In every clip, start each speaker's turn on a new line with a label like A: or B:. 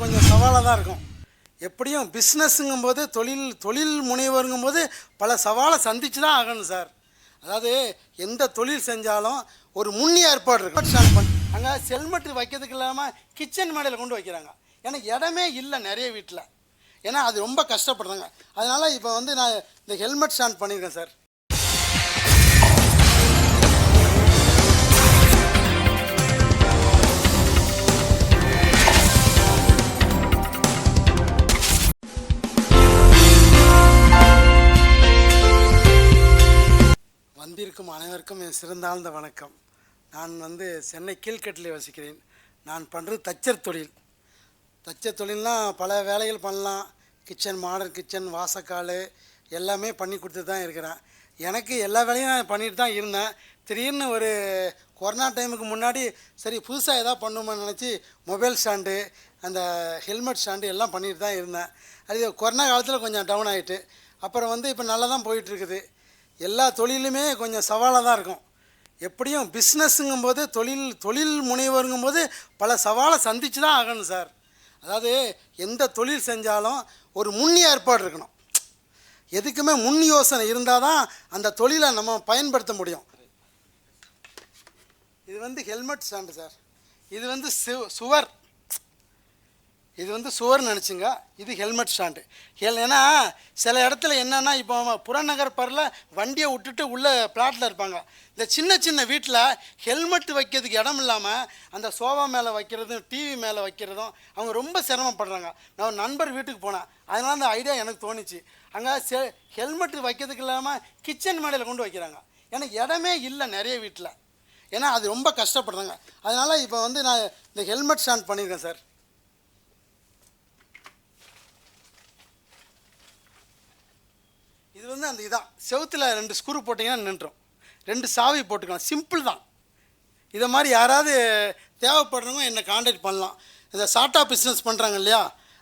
A: கொஞ்சம் சவாலாக தான் இருக்கும். எப்படியும் பிஸ்னஸ்ஸுங்கும் போது தொழில் தொழில் முனைவருங்கும் போது பல சவாலை சந்திச்சு தான் ஆகணும் சார் அதாவது எந்த தொழில் செஞ்சாலும் ஒரு முன் ஏற்பாடு இருக்கும் அங்கே செல்மெட்டு வைக்கிறதுக்கு இல்லாமல் கிச்சன் மேடையில் கொண்டு வைக்கிறாங்க. ஏன்னா இடமே இல்லை நிறைய வீட்டில் ஏன்னா அது ரொம்ப கஷ்டப்படுறாங்க. அதனால் இப்போ வந்து நான் இந்த ஹெல்மெட் ஸ்டாண்ட் பண்ணியிருக்கேன் சார் அனைவருக்கும் என் சிறந்தாழ்ந்த வணக்கம். நான் வந்து சென்னை கீழ்கட்டில் வசிக்கிறேன். நான் பண்ணுறது தச்சர் தொழில். தச்சர் தொழில்னால் பல வேலைகள் பண்ணலாம். கிச்சன் மாடர்ன் கிச்சன் வாசக்கால் எல்லாமே பண்ணி கொடுத்துட்டு தான் இருக்கிறேன். எனக்கு எல்லா வேலையும் நான் பண்ணிட்டு தான் இருந்தேன். திடீர்னு ஒரு கொரோனா டைமுக்கு முன்னாடி சரி புதுசாக எதாவது பண்ணுவோம்னு நினச்சி மொபைல் ஸ்டாண்டு அந்த ஹெல்மெட் ஸ்டாண்டு எல்லாம் பண்ணிட்டு தான் இருந்தேன். அது கொரோனா காலத்தில் கொஞ்சம் டவுன் ஆகிட்டு அப்புறம் வந்து இப்போ நல்லா தான் போயிட்டுருக்குது எல்லா தொழிலுமே கொஞ்சம் சவாலாக தான் இருக்கும். எப்படியும் பிஸ்னஸ்ஸுங்கும் போது தொழில் தொழில் முனைவருங்கும் போது பல சவாலை சந்தித்து தான் ஆகணும் சார் அதாவது எந்த தொழில் செஞ்சாலும் ஒரு முன் ஏற்பாடு இருக்கணும். எதுக்குமே முன் யோசனை இருந்தால் தான் அந்த தொழிலை நம்ம பயன்படுத்த முடியும். இது வந்து ஹெல்மெட் ஸ்டாண்டு சார் இது வந்து சு- சுவர். இது வந்து சுவர் நினச்சிங்க. இது ஹெல்மெட் ஸ்டாண்டு ஹெல் ஏன்னா சில இடத்துல என்னென்னா இப்போ புறநகர் பரில் வண்டியை விட்டுட்டு உள்ளே பிளாட்டில் இருப்பாங்க. இந்த சின்ன சின்ன வீட்டில் ஹெல்மெட் வைக்கிறதுக்கு இடம் இல்லாமல் அந்த சோஃபா மேலே வைக்கிறதும் டிவி மேலே வைக்கிறதும் அவங்க ரொம்ப சிரமப்படுறாங்க. நான் ஒரு நண்பர் வீட்டுக்கு போனேன். அதனால் அந்த ஐடியா எனக்கு தோணுச்சு. அங்கே செ ஹெல்மெட் வைக்கிறதுக்கு இல்லாமல் கிச்சன் மேடையில் கொண்டு வைக்கிறாங்க. ஏன்னா இடமே இல்லை நிறைய வீட்டில் ஏன்னா அது ரொம்ப கஷ்டப்படுறாங்க. அதனால் இப்போ வந்து நான் இந்த ஹெல்மெட் ஸ்டாண்ட் பண்ணியிருக்கேன் சார். இது வந்து அந்த இதான். செவுத்தில் ரெண்டு ஸ்க்ரூ போட்டிங்கன்னா நின்றுடும் ரெண்டு சாவி போட்டுக்கலாம். சிம்பிள் தான். இதை மாதிரி யாராவது தேவைப்படுறவங்க என்னை காண்டாக்ட் பண்ணலாம். இந்த சாட்டா பிஸ்னஸ் பண்ணுறாங்க இல்லையா?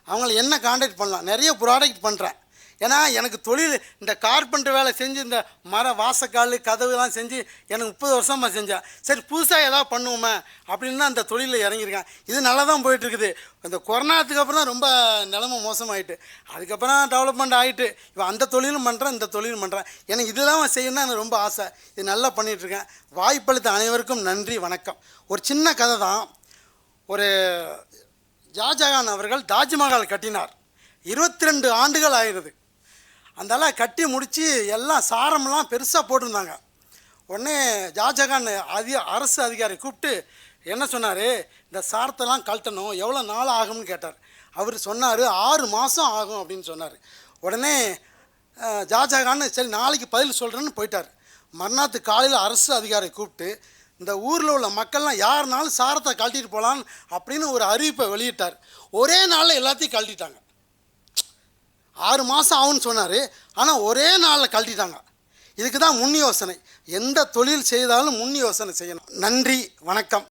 A: அவங்கள என்ன காண்டாக்ட் பண்ணலாம்? நிறைய ப்ராடக்ட் பண்ணுறேன் ஏன்னா எனக்கு தொழில் இந்த கார்பெண்டர் வேலை செஞ்சு இந்த மர வாசக்கால் கதவுலாம் செஞ்சு எனக்கு முப்பது வருஷமாக செஞ்சேன். சரி புதுசாக ஏதாவது பண்ணுவோமே அப்படின்னு தான் அந்த தொழிலில் இறங்கியிருக்கேன். இது நல்லா தான் போயிட்டுருக்குது. இந்த கொரோனாத்துக்கு அப்புறம் தான் ரொம்ப நிலமை மோசமாயிட்டு. அதுக்கப்புறம் டெவலப்மெண்ட் ஆகிட்டு இப்போ அந்த தொழிலும் பண்ணுறேன் இந்த தொழிலும் பண்ணுறேன் எனக்கு இதெல்லாம் செய்யணும்னு எனக்கு ரொம்ப ஆசை. இது நல்லா பண்ணிகிட்ருக்கேன் வாய்ப்பளித்த அனைவருக்கும் நன்றி வணக்கம். ஒரு சின்ன கதை தான். ஒரு ஷாஜகான் அவர்கள் தாஜ்மஹால் கட்டினார். இருபத்தி ரெண்டு ஆண்டுகள் ஆயிடுது அந்தெல்லாம் கட்டி முடித்து எல்லாம் சாரம்லாம் பெருசாக போட்டிருந்தாங்க. உடனே ஜாஜகான் அதி அரசு அதிகாரி கூப்பிட்டு என்ன சொன்னார்? இந்த சாரத்தெல்லாம் கழட்டணும் எவ்வளோ நாள் ஆகும்னு கேட்டார். அவர் சொன்னார் ஆறு மாதம் ஆகும் அப்படின்னு சொன்னார். உடனே ஜாஜகான்னு சரி நாளைக்கு பதில் சொல்கிறேன்னு போயிட்டார். மறுநாத்து காலையில் அரசு அதிகாரி கூப்பிட்டு இந்த ஊரில் உள்ள மக்கள்லாம் யாருனாலும் சாரத்தை கழட்டிட்டு போகலான்னு அப்படின்னு ஒரு அறிவிப்பை வெளியிட்டார். ஒரே நாளில் எல்லாத்தையும் கழட்டிட்டாங்க. ஆறு மாதம் ஆகும்னு சொன்னார். ஆனால் ஒரே நாளில் கழட்டிட்டாங்க. இதுக்கு தான் முன் யோசனை. எந்த தொழில் செய்தாலும் முன் யோசனை செய்யணும். நன்றி வணக்கம்.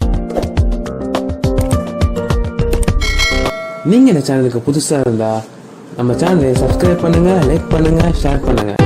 B: நீங்கள் இந்த சேனலுக்கு புதுசாக இருந்தால் நம்ம சேனலை சப்ஸ்கிரைப் பண்ணுங்கள் லைக் பண்ணுங்கள் ஷேர் பண்ணுங்கள்